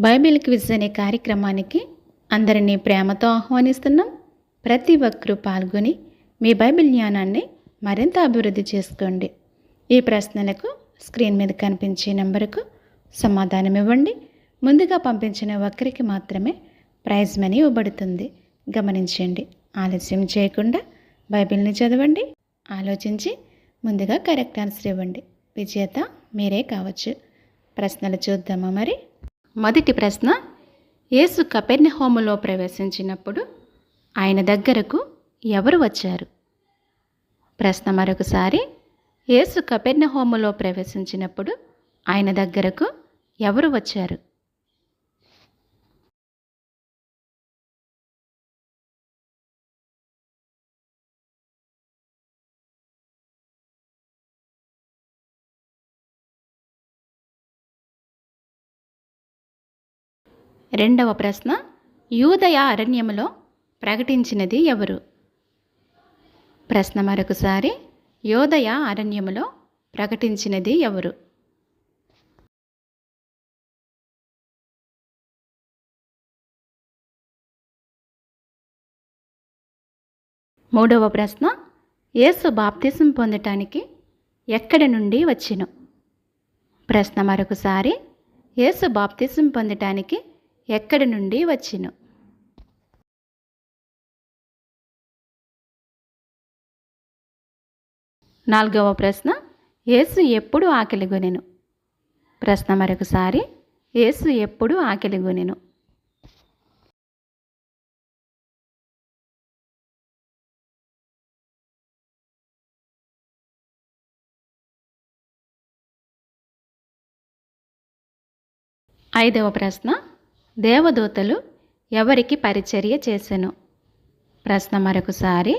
Bible quiz అనే కార్యక్రమానికి అందరినీ ప్రేమతో ఆహ్వానిస్తున్నాం. ప్రతి ఒక్కరూ పాల్గొని మీ బైబిల్ జ్ఞానాన్ని మరింత అభివృద్ధి చేసుకోండి. ఈ ప్రశ్నలకు స్క్రీన్ మీద కనిపించే నెంబరుకు సమాధానం ఇవ్వండి. ముందుగా పంపించిన ఒక్కరికి మాత్రమే ప్రైజ్ మనీ ఇవ్వబడుతుంది. గమనించండి. ఆలస్యం చేయకుండా బైబిల్ని చదవండి. ఆలోచించి ముందుగా కరెక్ట్ ఆన్సర్ ఇవ్వండి. విజేత మీరే కావచ్చు. ప్రశ్నలు చూద్దామా మరి? మొదటి ప్రశ్న యేసు కపెర్ణహోములో ప్రవేశించినప్పుడు ఆయన దగ్గరకు ఎవరు వచ్చారు? ప్రశ్న మరొకసారి యేసు కపెర్ణహోములో ప్రవేశించినప్పుడు ఆయన దగ్గరకు ఎవరు వచ్చారు? రెండవ ప్రశ్న యూదయ అరణ్యములో ప్రకటించినది ఎవరు? ప్రశ్న మరొకసారి యోదయ అరణ్యములో ప్రకటించినది ఎవరు? మూడవ ప్రశ్న యేసు బాప్తిసం పొందటానికి ఎక్కడి నుండి వచ్చిను? ప్రశ్న మరొకసారి యేసు బాప్తిసం పొందటానికి ఎక్కడి నుండి వచ్చిను? నాలుగవ ప్రశ్న. యేసు ఎప్పుడు ఆకలిగొనెను ప్రశ్న మరొకసారి. యేసు ఎప్పుడు ఆకలిగొనెను ఐదవ ప్రశ్న. దేవదూతలు ఎవరికి పరిచర్య చేసెను? ప్రశ్న మరొకసారి.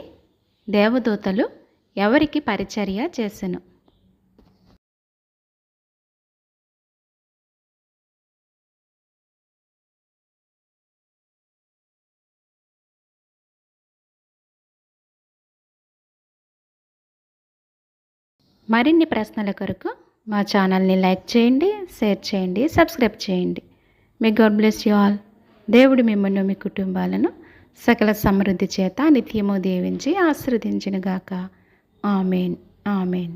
దేవదూతలు ఎవరికి పరిచర్య చేసెను? మరిన్ని ప్రశ్నల కొరకు మా ఛానల్ని లైక్ చేయండి షేర్ చేయండి సబ్స్క్రైబ్ చేయండి. May God bless you all దేవుడు మిమ్మల్ని మీ కుటుంబాలను సకల సమృద్ధి చేత నిత్యము దీవించి ఆశీర్వదించిన గాక ఆమెన్ ఆమెన్